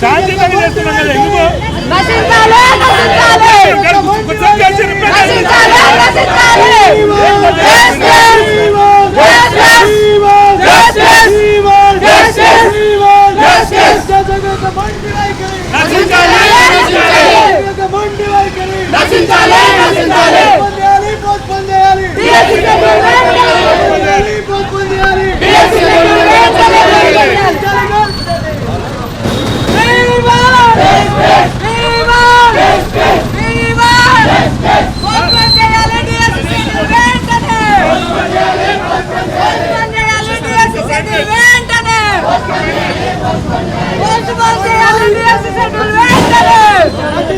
శాంతి చేస్తున్నాం కదా ఎందుకు నశించాలి నశించాలి కూర్చొని కలిసి రిప్లై చేయండి. నశించాలి నశించాలి నశించాలి నశించాలి నశించాలి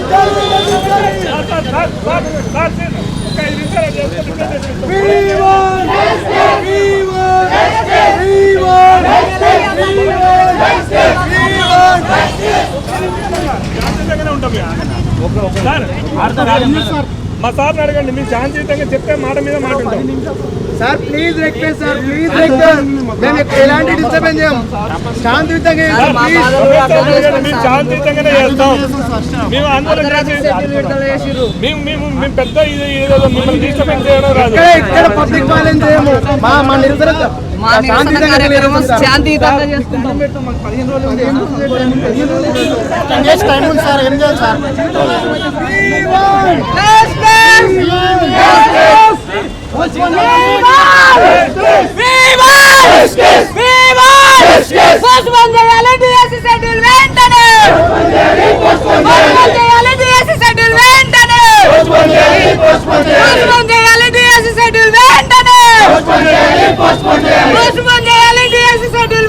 sir, sir, sir, sir, sir, ఒక ఐదు నిమిషాలు చేస్తే రిప్లై చేసేస్తాం. శాంతియుతంగానే ఉంటాం ఇక. సార్, మా సార్ని అడగండి మీరు శాంతియుతంగా చెప్పే మాట మీద మాట sir please request sir please request మేము ఎలాంటి డిస్టర్బెన్స్ చేయం? శాంతియుతంగా మేము శాంతియుతంగానే చేస్తాం. మేము ఆందోళన మేము మేము మేము పెద్ద ఇది మిమ్మల్ని డిస్టర్బెన్స్ చేయడం రాదు. ఇక్కడ పబ్లిక్ వైలెన్స్ చేయము? మా మా నిరసన కార్యక్రమం శాంతియుతంగా చేసుకుంటాం టైం ఉంది సార్ ఏం చేయాలి సార్ పోస్ట్పోన్ చేయాలి డిఎస్సి షెడ్యూల్ వెంటనే పోస్ట్పోన్ చేయాలి డిఎస్సి షెడ్యూల్ వెంటనే పోస్ట్పోన్ చేయాలి డిఎస్సి షెడ్యూల్ వెంటనే పోస్ట్పోన్ చేయాలి డిఎస్సి షెడ్యూల్ వెంటనే పోస్ట్పోన్ చేయాలి D S C schedule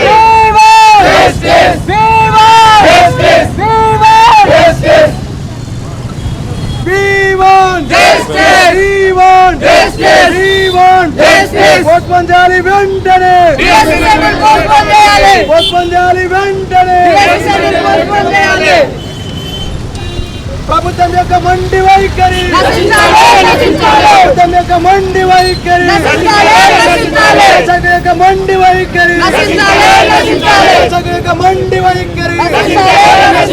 postpone చేయాలి వెంటనే. పోస్ట్పోన్ చేయాలి వెంటనే. ప్రభుత్వం యొక్క మండి వైఖరి. ప్రభుత్వం యొక్క మండి వైఖరి. యొక్క మండి వైఖరి. యొక్క మండి వైఖరి.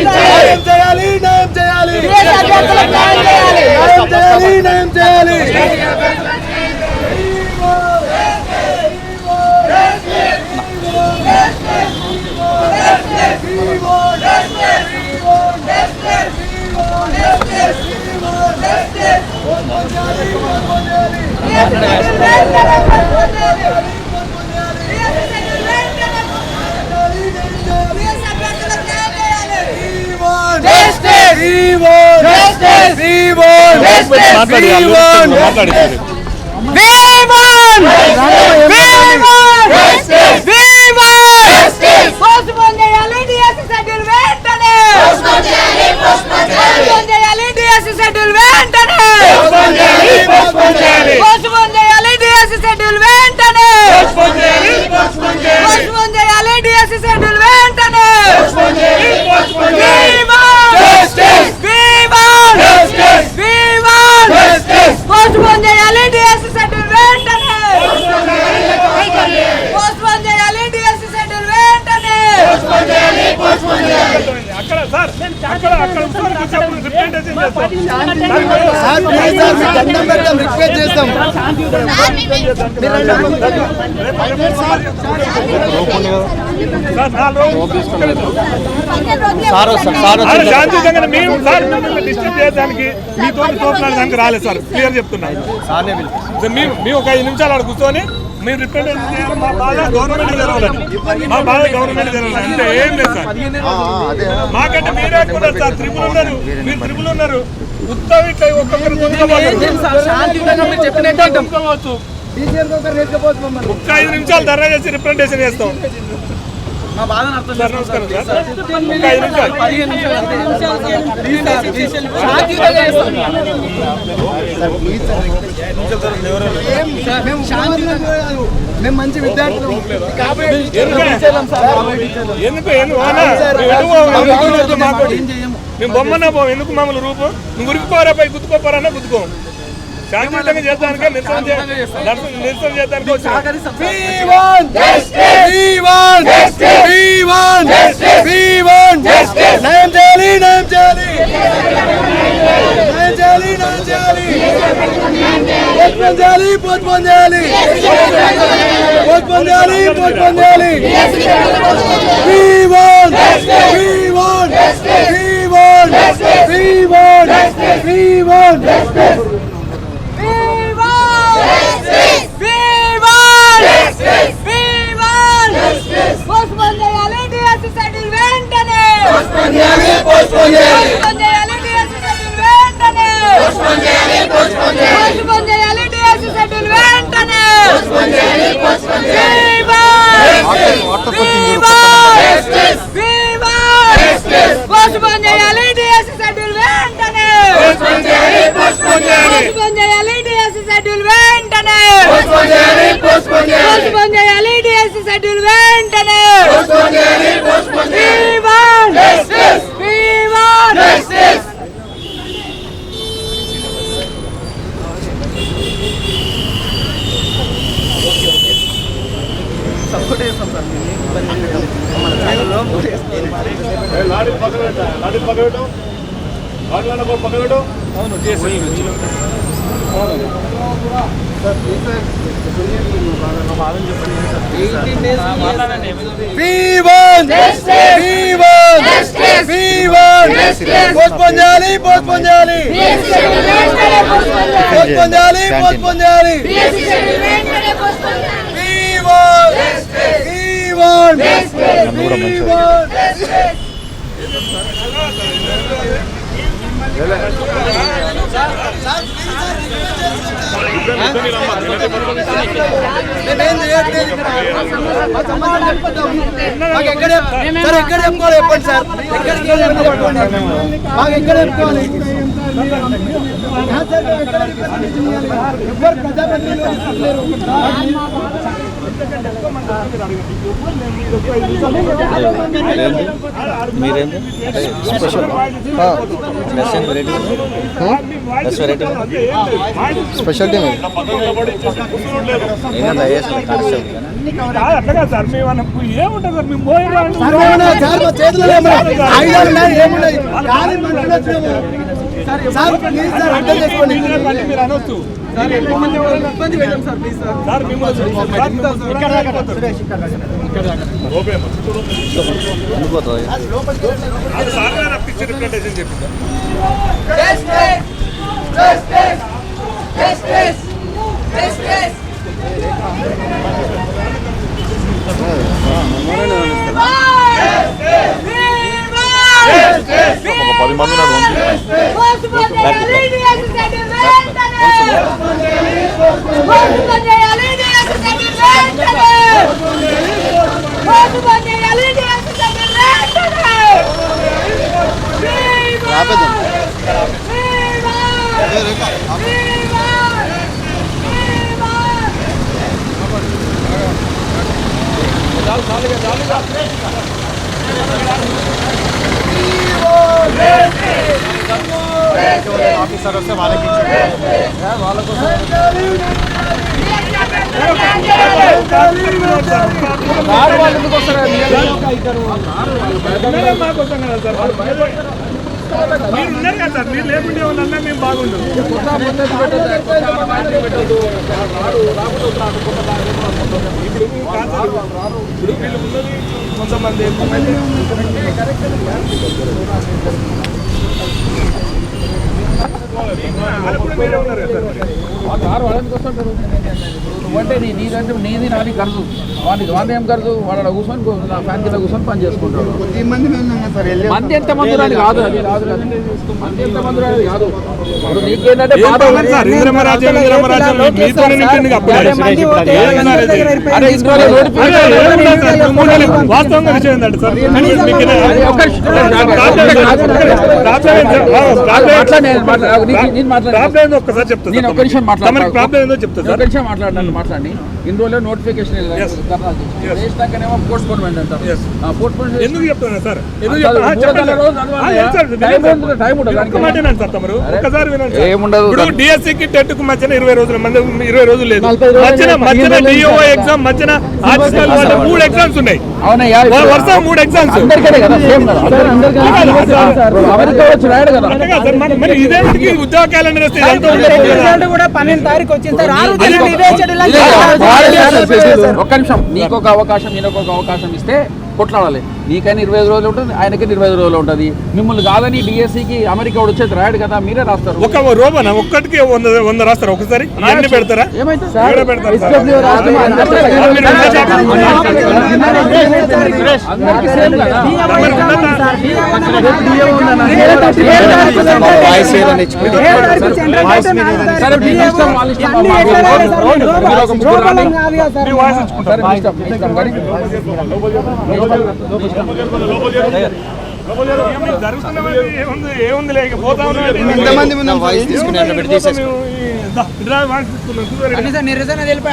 న్యాయం చేయాలి. న్యాయం చేయాలి న్యాయం చేయాలి. చేయాలి పోస్ట్పోన్ చేయాలి డిఎస్సి షెడ్యూల్ వెంటనే! పోస్ట్పోన్ చేయాలి. డిఎస్సి షెడ్యూల్ వెంటనే! పోస్ట్పోన్ చేయాలి డిఎస్సి షెడ్యూల్ వెంటనే పోస్ట్పోన్ చేయాలి డిఎస్సి షెడ్యూల్ వెంటనే పోస్ట్పోన్ చేయాలి డిఎస్సి షెడ్యూల్ వెంటనే పోస్ట్పోన్ చేయాలి డిఎస్సి షెడ్యూల్ వెంటనే అక్కడ సార్ అక్కడ అక్కడ కూర్చొని కూర్చోప్పుడు రిప్రజెంటేషన్ చేస్తాం సార్ ప్లీజ్ సార్ మీకు దండం పెడతాం రిక్వెస్ట్ చేస్తాం సార్ సార్ శాంతియుతంగా మేము సార్ డిస్టర్బ్ చేయడానికి మీతో రాలేదు సార్. క్లియర్ మేము మేము ఒక ఐదు నిమిషాలు అక్కడ కూర్చొని చేయాలి? మా బాధ గవర్నమెంట్ మా బాధ గవర్నమెంట్ అంటే ఏం లేదు సార్. మాకంటే మీరే సార్. త్రిపుల్ ఉన్నారు. మీరు త్రిపుల్ ఉన్నారు. ఒక్కొక్కరు లేకపోతే మమ్మల్ని ఒక్క ఐదు నిమిషాలు ధర్నా చేసి రిప్రజెంటేషన్ చేస్తాం. మా బాధను అర్థం మేము మంచి విద్యార్థులు ఎందుకు? మేము బొమ్మన్నా పోం. మమ్మల్ని రూపు? నువ్వు ఉరికిపోరా పై గుద్దుకోపోరన్నా గుద్దుకోం. శాంతియుతంగా చేద్దానికే నిరసన నిరసన వచ్చాం నయం చేయాలి నయం చేయాలి నయం చేయాలి నయం చేయాలి పోస్ట్పోన్ చేయాలి పోస్ట్పోన్ చేయాలి పోస్ట్పోన్ చేయాలి పోస్ట్పోన్ చేయాలి We want We want We want We want We want postpone చేయాలి డిఎస్సి షెడ్యూల్ వెంటనే. చేయాలి పోస్ట్పోన్ చేయాలి. పోస్ట్పోన్ చేయాలి డిఎస్సి షెడ్యూల్ వెంటనే. పోస్ట్పోన్ చేయాలి పోస్ట్పోన్ చేయాలి. డిఎస్సి షెడ్యూల్ వెంటనే. చేయాలి పోస్ట్పోన్ చేయాలి. పోస్ట్పోన్ చేయాలి డిఎస్సి షెడ్యూల్ వెంటనే. పోస్ట్పోన్ చేయాలి, పోస్ట్పోన్ చేయాలి. పోస్ట్పోన్ చేయాలి డిఎస్సి షెడ్యూల్ వెంటనే. పోస్ట్పోన్ చేయాలి పోస్ట్పోన్ చేయాలి పోస్ట్పోన్ చేయాలి. లారీ పక్కన పెట్టా లారీ పక్కన పెట్టు. వాటిలో పక్కన పెట్టు. అవును We పోస్ట్పోన్ చేయాలి పోస్ట్పోన్ చేయాలి పోస్ట్పోన్ చేయాలి పోస్ట్పోన్ చేయాలి We want మాకు ఎక్కడ చెప్- సార్ ఎక్కడ చెప్పుకోవాలి చెప్పండి సార్ ఎక్కడికి మాకు ఎక్కడ చెప్పుకోవాలి ప్రజాప్రతినిధులు మీరేంది స్పెషల్ డ్రెస్ ఏంది వెరైటీ డ్రెస్ వెరైటీ స్పెషాలిటీ మీది ఏంటంటే ఐఏఎస్ కానిస్టేబుల్ కాదు, అట్లా కాదు సార్ మేము అన్నప్పుడు ఏముంటుంది సార్ మేము పోయి సార్ ఏమన్నా సార్ మా చేతిలో ఏమన్నా ఆయుధాలు ఉన్నాయి ఏమున్నాయి గాలి మంటలు వచ్చినాము సార్ ప్లీజ్ సార్ అర్థం చేసుకోండి. మీరు అనొచ్చు సార్ మిమ్మల్ని ఇక్కడ దాకా పోతారు. ఓకే అమ్మా. ఉండిపోతుంది అది సార్ గారు రప్పించి రిప్రజెంటేషన్ చెప్పింది Justice! Justice! Justice! Justice! ఒక పది మంది ఆపేద్దాం ఆఫీసర్ వస్తే వాళ్ళకి మేమే మాకోసం కదా సార్ మీరు ఉన్నారు కదా సార్ మీరు లేకుంటే వాళ్ళన్నా మేము బాగుండు ఇప్పుడు వీళ్ళు ఉన్నది కొంతమంది ఉన్నారు కదా సార్? వాళ్ళని అంటే నీ నీదంటే నీది నాది ఖర్చు వాడికి వాడి ఏం ఖర్చు వాడు ఆడ కూర్చొని ఫ్యాన్ కింద కూర్చొని పని చేసుకుంటాడు మంది ఎంత మంది రాని కాదు అది రాదు కాదు మంది ఎంత మంది రాని కాదు ఇప్పుడు నీకేంటంటే. వాస్తవంగా విషయం ఏంటంటే సార్ ఏందో ఒక్కసారి ప్రాబ్లం ఒక్క నిమిషం మాట్లాడినాను మాట్లాడి ఇన్ని నోటిఫికేషన్. వేసినాకనేమో పోస్ట్పోన్మెంట్ అంటారు. పోస్ట్పోన్మెంట్ ఎందుకు చెప్తున్నా సార్. ఏముండదు. డిఎస్సికి టెట్కు మధ్యన ఇరవై రోజులు మంది ఇరవై రోజులు లేదు. మధ్యన మధ్యన డిఓ ఎగ్జామ్ మధ్యన ఆర్టికల్ వాళ్ళ మూడు ఎగ్జామ్స్ ఉన్నాయి. అవునయ్యా వరుస మూడు ఎగ్జామ్స్ అందరికీ కదా సేమ్ కదా. వచ్చి రాయడు మరి- ఉద్యోగ క్యాలెండర్ వస్తే. కూడా పన్నెండు తారీఖు వచ్చింది సార్. ఒక్క నిమిషం. నీకు ఒక అవకాశం ఒక అవకాశం ఇస్తే కొట్లాడాలి. నీకైనా ఇరవై ఐదు రోజులు ఉంటుంది ఆయనకైనా ఇరవై ఐదు రోజులు ఉంటుంది. మిమ్మల్ని కాదని డిఎస్సికి అమెరికా వాడు వచ్చేది రాయడు కదా మీరే రాస్తారు. ఒక రోబనా ఒక్కటికి వంద వంద రాస్తారు? ఒకసారి? ఇవన్నీ పెడతారా? ఏమైతే ఎంతమంది ఉన్నాం వాయిస్ తీసుకుని అట్లా పెట్టి నిరసన తెలిపి.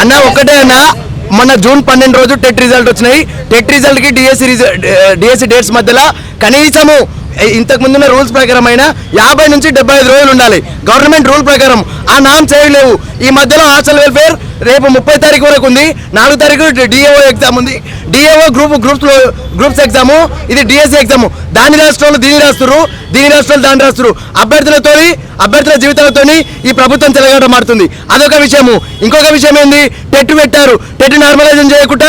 అన్న ఒకటే అన్న. మొన్న జూన్ పన్నెండు రోజు టెట్ రిజల్ట్ వచ్చినాయి. TET రిజల్ట్కి D S C D S C dates మధ్యలో కనీసము ఇంతకు ముందున్న రూల్స్ ప్రకారం అయినా యాభై నుంచి డెబ్బై ఐదు రోజులు ఉండాలి. గవర్నమెంట్ రూల్ ప్రకారం ఆ నామ్ చేయలేవు ఈ మధ్యలో హాస్టల్ వెల్ఫేర్ రేపు ముప్పై తారీఖు వరకు ఉంది. నాలుగు తారీఖు డిఏఓ ఎగ్జామ్ ఉంది. D A O group groups groups exam ఇది డిఎస్సి ఎగ్జామ్ దాని రాష్ట్రంలో దీని రాస్తున్నారు దీని రాష్ట్రాలు దాని రాస్తున్నారు అభ్యర్థులతో అభ్యర్థుల జీవితాలతోని ఈ ప్రభుత్వం తెలంగాణ మారుతుంది. అదొక విషయము. ఇంకొక విషయం ఏంది? టెట్ పెట్టారు. టెట్ నార్మలైజేషన్ చేయకుండా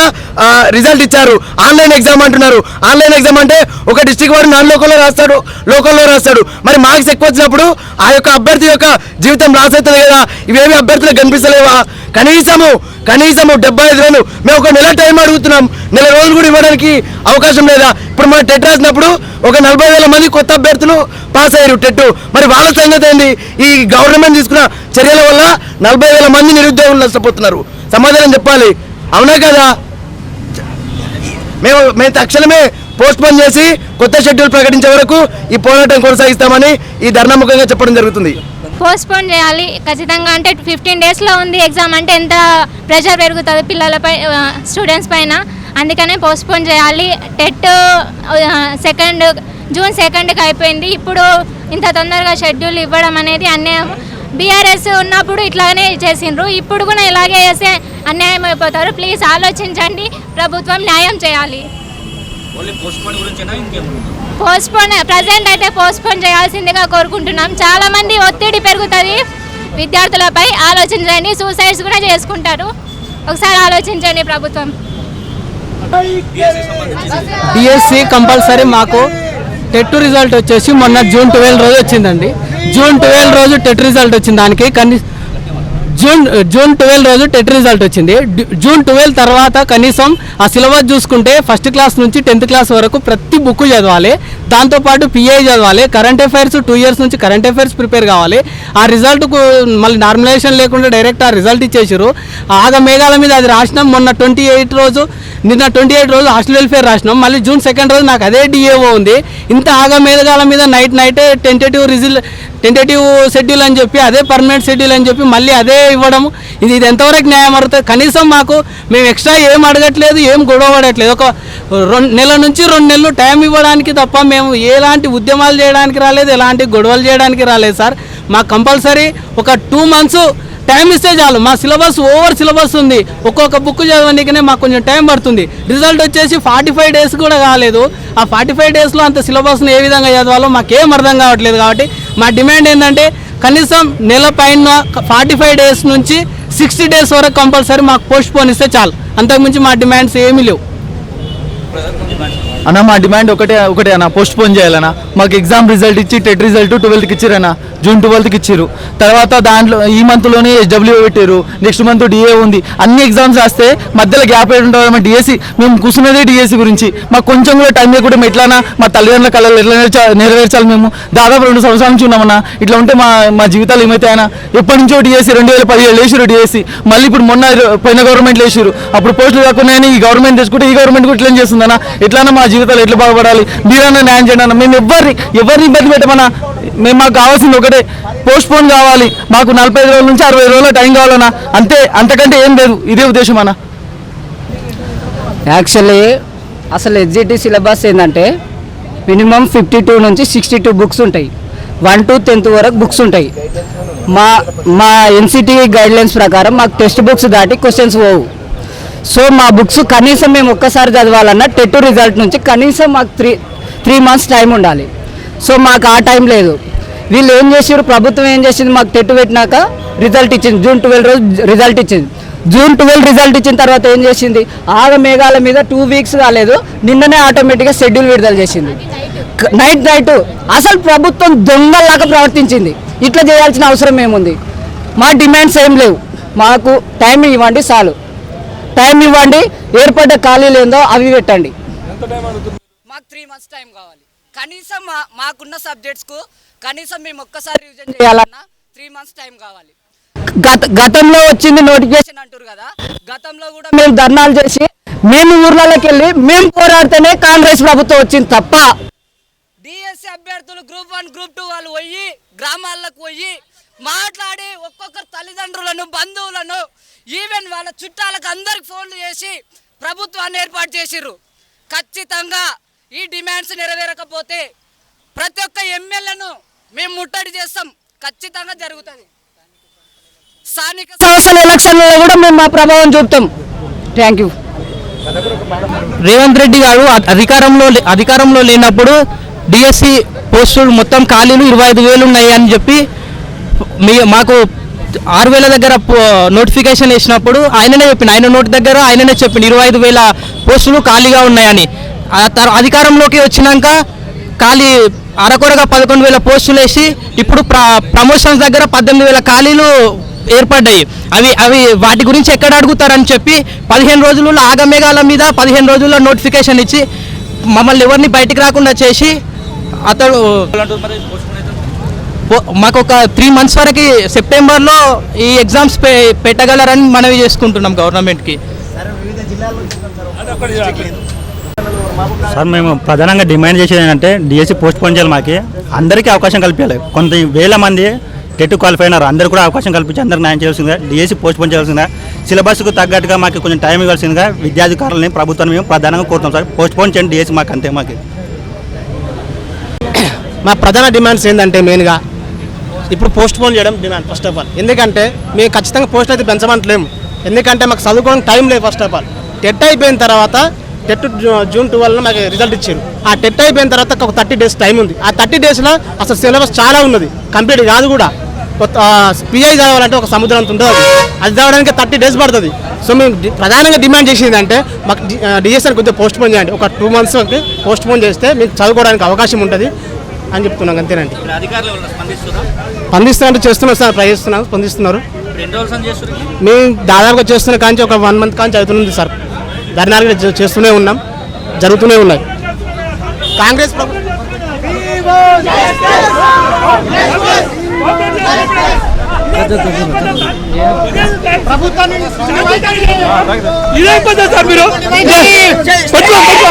రిజల్ట్ ఇచ్చారు. ఆన్లైన్ ఎగ్జామ్ అంటున్నారు. ఆన్లైన్ ఎగ్జామ్ అంటే ఒక డిస్టిక్ వాడు నాన్ లోకల్లో రాస్తాడు లోకల్లో రాస్తాడు. మరి మార్క్స్ ఎక్కువ వచ్చినప్పుడు ఆ యొక్క అభ్యర్థి యొక్క జీవితం లాస్ అవుతుంది కదా? ఇవేమి అభ్యర్థులకు కనిపిస్తలేవా? కనీసము కనీసము డెబ్బై ఐదు రోజులు. మేము ఒక నెల టైం అడుగుతున్నాం. నెల రోజులు కూడా ఇవ్వడానికి అవకాశం లేదా? ఇప్పుడు మనం టెట్ రాసినప్పుడు ఒక నలభై వేల మంది కొత్త అభ్యర్థులు పాస్ అయ్యారు టెట్ మరి వాళ్ళ సంగతి ఏంది? ఈ గవర్నమెంట్ తీసుకున్న చర్యల వల్ల నలభై వేల మంది నిరుద్యోగులు నష్టపోతున్నారు. సమాధానం చెప్పాలి. అవునా కదా? మేము మేము తక్షణమే పోస్ట్ పోన్ చేసి కొత్త షెడ్యూల్ ప్రకటించే వరకు ఈ పోరాటం కొనసాగిస్తామని ఈ ధర్నాముఖంగా చెప్పడం జరుగుతుంది. పోస్ట్పోన్ చేయాలి. ఖచ్చితంగా అంటే ఫిఫ్టీన్ డేస్లో ఉంది ఎగ్జామ్ అంటే ఎంత ప్రెషర్ పెరుగుతుంది పిల్లలపై స్టూడెంట్స్ పైన. అందుకనే పోస్ట్పోన్ చేయాలి. టెట్ సెకండ్ జూన్ సెకండ్కి అయిపోయింది. ఇప్పుడు ఇంత తొందరగా షెడ్యూల్ ఇవ్వడం అనేది అన్యాయం. బీఆర్ఎస్ ఉన్నప్పుడు ఇట్లానే చేసిండ్రు. ఇప్పుడు కూడా ఇలాగే చేస్తే అన్యాయం అయిపోతారు. ప్లీజ్ ఆలోచించండి. ప్రభుత్వం న్యాయం చేయాలి. పోస్ట్పోన్ ప్రజెంట్ అయితే పోస్ట్పోన్ చేయాల్సిందిగా కోరుకుంటున్నాం. చాలామంది ఒత్తిడి పెరుగుతుంది. విద్యార్థులపై ఆలోచించండి సూసైడ్స్ కూడా చేసుకుంటారు. ఒకసారి ఆలోచించండి ప్రభుత్వం. డిఎస్సి కంపల్సరీ మాకు టెట్ రిజల్ట్ వచ్చేసి మొన్న జూన్ ట్వెల్వ్ రోజు వచ్చిందండి. జూన్ ట్వెల్వ్ రోజు టెట్ రిజల్ట్ వచ్చింది. దానికి కనీ జూన్ జూన్ ట్వెల్వ్ రోజు టెట్ రిజల్ట్ వచ్చింది. జూన్ ట్వెల్వ్ తర్వాత కనీసం ఆ సిలబస్ చూసుకుంటే ఫస్ట్ క్లాస్ నుంచి టెన్త్ క్లాస్ వరకు ప్రతి బుక్ చదవాలి. దాంతోపాటు పిఐ చదవాలి. కరెంట్ అఫైర్స్ టూ ఇయర్స్ నుంచి కరెంట్ అఫైర్స్ ప్రిపేర్ కావాలి. ఆ రిజల్ట్కు మళ్ళీ నార్మలైజేషన్ లేకుండా డైరెక్ట్ ఆ రిజల్ట్ ఇచ్చేసారు ఆగ మేఘాల మీద అది రాసినాం. మొన్న ట్వంటీ ఎయిట్ రోజు నిన్న ట్వంటీ ఎయిట్ రోజు హాస్టల్ వెల్ఫేర్ రాసినాం. మళ్ళీ జూన్ సెకండ్ రోజు నాకు అదే డిఏఓ ఉంది. ఇంత ఆగ మేఘాల మీద night night tentative result tentative schedule అని చెప్పి అదే పర్మనెంట్ షెడ్యూల్ అని చెప్పి మళ్ళీ అదే ఇవ్వడం ఇది ఇది ఎంతవరకు న్యాయం అవుతుంది కనీసం మాకు మేము ఎక్స్ట్రా ఏం అడగట్లేదు ఏం గొడవ పడట్లేదు. ఒక రెండు నెల నుంచి రెండు నెలలు టైం ఇవ్వడానికి తప్ప మేము ఎలాంటి ఉద్యమాలు చేయడానికి రాలేదు ఎలాంటి గొడవలు చేయడానికి రాలేదు సార్. మాకు కంపల్సరీ ఒక టూ మంత్స్ టైం ఇస్తే చాలు. మా సిలబస్ ఓవర్ సిలబస్ ఉంది. ఒక్కొక్క బుక్ చదవడానికనే మాకు కొంచెం టైం పడుతుంది. రిజల్ట్ వచ్చేసి ఫార్టీ ఫైవ్ డేస్ కూడా కాలేదు. ఆ ఫార్టీ ఫైవ్ డేస్లో అంత సిలబస్ని ఏ విధంగా చదవాలో మాకేం అర్థం కావట్లేదు కాబట్టి మా డిమాండ్ ఏంటంటే కనీసం నెల పైన ఫార్టీ ఫైవ్ డేస్ నుంచి సిక్స్టీ డేస్ వరకు కంపల్సరీ మాకు పోస్ట్ పోన్ ఇస్తే చాలు. అంతకుమించి మా డిమాండ్స్ ఏమీ లేవు. అన్న మా డిమాండ్ ఒకటే ఒకటే అన్న పోస్ట్ పోన్ చేయాలన్నా. మాకు ఎగ్జామ్ రిజల్ట్ ఇచ్చి టెట్ రిజల్ట్ ట్వెల్త్కి ఇచ్చిరన్నా. జూన్ ట్వెల్త్కి ఇచ్చిర్రు. తర్వాత దాంట్లో ఈ మంత్లోనే ఎస్డబ్ల్యూ పెట్టారు నెక్స్ట్ మంత్ డిఏ ఉంది. అన్ని ఎగ్జామ్స్ రాస్తే మధ్యలో గ్యాప్ ఏంటి మా డిఎస్సి మేము కూర్చున్నదే డిఎస్సి గురించి. మాకు కొంచెం కూడా టైం లేకుండా మేము ఎట్లానా మా తల్లిదండ్రుల కళలు ఎట్లా నెరవేర్చాలి మేము? దాదాపు రెండు సంవత్సరాల నుంచి ఉన్నామన్నా. ఇట్లా ఉంటే మా మా జీవితాలు ఏమైతాయన్నా? ఎప్పటి నుంచో డిఎస్సి రెండు వేల పదిహేడు వేసారు డిఎస్సి మళ్ళీ ఇప్పుడు మొన్న పోయిన గవర్నమెంట్ వేసారు అప్పుడు పోస్టులు కాకుండా ఈ గవర్నమెంట్ తెచ్చుకుంటే ఈ గవర్నమెంట్ కూడా ఇట్లా చేస్తుందన్నా. ఎట్లానా మా జీవితాలు ఎట్లా బాగుపడాలి? మీరన్నా న్యాయం చేయండి అన్న. మేము ఎవరిని ఎవరిని ఇబ్బంది పెట్టమన్నా. మేము మాకు కావాల్సింది ఒకటే. పోస్ట్ పోన్ కావాలి. మాకు నలభై ఐదు రోజుల నుంచి అరవై రోజుల టైం కావాలన్నా. అంతే అంతకంటే ఏం లేదు. ఇదే ఉద్దేశం అన్న. యాక్చువల్లీ అసలు ఎస్జిటి సిలబస్ ఏంటంటే మినిమం ఫిఫ్టీ టూ నుంచి సిక్స్టీ టూ బుక్స్ ఉంటాయి. వన్ టు టెన్త్ వరకు బుక్స్ ఉంటాయి. మా మా ఎన్సిటి గైడ్లైన్స్ ప్రకారం మాకు టెక్స్ట్ బుక్స్ దాటి క్వశ్చన్స్ పోవు. సో మా బుక్స్ కనీసం మేము ఒక్కసారి చదవాలన్నా టెట్ రిజల్ట్ నుంచి కనీసం మాకు త్రీ త్రీ మంత్స్ టైం ఉండాలి. సో మాకు ఆ టైం లేదు. వీళ్ళు ఏం చేసారు ప్రభుత్వం ఏం చేసింది? మాకు టెట్ పెట్టినాక రిజల్ట్ ఇచ్చింది. జూన్ ట్వెల్వ్ రోజు రిజల్ట్ ఇచ్చింది. జూన్ ట్వెల్వ్ రిజల్ట్ ఇచ్చిన తర్వాత ఏం చేసింది? ఆగ మేఘాల మీద టూ వీక్స్ కాలేదు. నిన్ననే ఆటోమేటిక్గా షెడ్యూల్ విడుదల చేసింది. నైట్ నైట్ అసలు ప్రభుత్వం దొంగలాగా ప్రవర్తించింది. ఇట్లా చేయాల్సిన అవసరం ఏముంది? మా డిమాండ్స్ ఏం లేవు. మాకు టైం ఇవ్వండి చాలు. టైం ఇవ్వండి ఏర్పడ్డ ఖాళీలు ఏందో అవి పెట్టండి. మాకు త్రీ మంత్స్ టైం కావాలి. కనీసం మాకున్న సబ్జెక్ట్స్కు కనీసం మేము ఒక్కసారి రివిజన్ చేయాలన్నా త్రీ మంత్స్ టైం కావాలి. గత గతంలో వచ్చింది నోటిఫికేషన్ అంటారు కదా గతంలో కూడా మేము ధర్నాలు చేసి మేము ఊర్లలోకి వెళ్ళి మేము పోరాడితేనే కాంగ్రెస్ ప్రభుత్వం వచ్చింది తప్ప. డిఎస్సి అభ్యర్థులు గ్రూప్ వన్ గ్రూప్ టూ వాళ్ళు పోయి గ్రామాలకు పోయి మాట్లాడి ఒక్కొక్కరు తల్లిదండ్రులను బంధువులను ఈవెన్ వాళ్ళ చుట్టాలకు అందరికి ఫోన్లు చేసి ప్రభుత్వాన్ని ఏర్పాటు చేసిర్రు. ఖచ్చితంగా ఈ డిమాండ్స్ నెరవేరకపోతే ప్రతి ఒక్క ఎమ్మెల్యేను మేము ముట్టడి చేస్తాం. ఖచ్చితంగా జరుగుతుంది. స్థానిక సంస్థల ఎలక్షన్లలో కూడా మేము మా ప్రభావం చూపుతాం. థ్యాంక్ యూ రేవంత్ రెడ్డి గారు అధికారంలో లే- అధికారంలో లేనప్పుడు డిఎస్సి పోస్టులు మొత్తం ఖాళీలు ఇరవై ఐదు వేలు ఉన్నాయి అని చెప్పి మీ మాకు ఆరు వేల దగ్గర నోటిఫికేషన్ వేసినప్పుడు ఆయననే చెప్పిండు ఆయన నోటి దగ్గర ఆయననే చెప్పిండు ఇరవై ఐదు వేల పోస్టులు ఖాళీగా ఉన్నాయని. అధికారంలోకి వచ్చినాక ఖాళీ అరకొరగా పదకొండు వేల పోస్టులు వేసి ఇప్పుడు ప్ర ప్రమోషన్స్ దగ్గర పద్దెనిమిది వేల ఖాళీలు ఏర్పడ్డాయి. అవి అవి వాటి గురించి ఎక్కడ అడుగుతారని చెప్పి పదిహేను రోజులు ఆగమేఘాల మీద పదిహేను రోజుల్లో నోటిఫికేషన్ ఇచ్చి మమ్మల్ని ఎవరిని బయటికి రాకుండా చేసి అతడు మాకు ఒక త్రీ మంత్స్ వరకు సెప్టెంబర్లో ఈ ఎగ్జామ్స్ పె పెట్టగలరని మనవి చేసుకుంటున్నాం గవర్నమెంట్కి. సార్ మేము ప్రధానంగా డిమాండ్ చేసేది ఏంటంటే డిఎస్సి పోస్ట్ పోన్ చేయాలి మాకి. అందరికీ అవకాశం కల్పించాలి. కొంత వేల మంది టెట్ క్వాలిఫై అయినారు. అందరూ కూడా అవకాశం కల్పించి అందరికి న్యాయం చేయాల్సిందిగా డిఎస్సి పోస్ట్ పోన్ చేయాల్సిందిగా సిలబస్కు తగ్గట్టుగా మాకు కొంచెం టైం ఇవ్వాల్సిందిగా విద్యాధికారులని ప్రభుత్వాన్ని మేము ప్రధానంగా కోరుతాం సార్. పోస్ట్ పోన్ చేయండి డిఎస్సి మాకు అంతే మాకు. మా ప్రధాన డిమాండ్స్ ఏంటంటే మెయిన్గా ఇప్పుడు పోస్ట్ పోన్ చేయడం డిమాండ్ ఫస్ట్ ఆఫ్ ఆల్ ఎందుకంటే మేము ఖచ్చితంగా పోస్ట్ అయితే పెంచమంటలేము. ఎందుకంటే మాకు చదువుకోవడానికి టైం లేదు ఫస్ట్ ఆఫ్ ఆల్ టెట్ అయిపోయిన తర్వాత టెట్ జూన్ ట్వెల్వ్న మాకు రిజల్ట్ ఇచ్చారు. ఆ టెట్ అయిపోయిన తర్వాత ఒక థర్టీ డేస్ టైం ఉంది. ఆ థర్టీ డేస్లో అసలు సిలబస్ చాలా ఉన్నది. కంప్లీట్ కాదు కూడా. కొత్త పిఐ చదవాలంటే ఒక సముద్రం అంత ఉంటుంది అది. చదవడానికి థర్టీ డేస్ పడుతుంది. సో మేము ప్రధానంగా డిమాండ్ చేసేది అంటే మాకు డిఎస్ఎన్ కొద్దిగా పోస్ట్ పోన్ చేయండి. ఒక టూ మంత్స్ పోస్ట్ పోన్ చేస్తే మీకు చదువుకోవడానికి అవకాశం ఉంటుంది. అని చెప్తున్నాం అంతేనండి. స్పందిస్తున్నట్టు చేస్తున్నారు సార్ ట్రై చేస్తున్నాం స్పందిస్తున్నారు మేము దాదాపుగా చేస్తున్న కాంచి ఒక వన్ మంత్ కాంచి అవుతుంది సార్. ధర్నాలు చేస్తూనే ఉన్నాం జరుగుతూనే ఉన్నాయి. కాంగ్రెస్ ప్రభుత్వం ఇదే పద్ధతి సార్ మీరు పట్టుకో, పట్టుకో.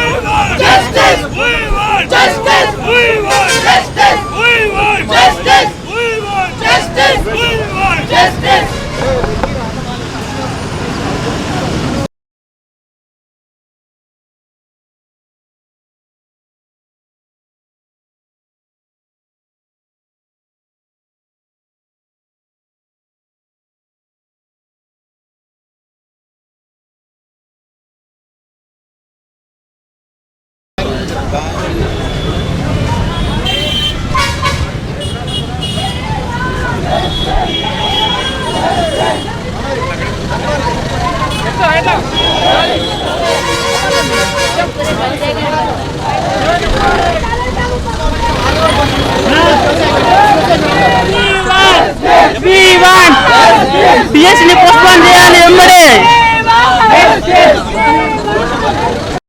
డిఎస్ని పోస్ట్పోన్ చేయాలి వెంబడే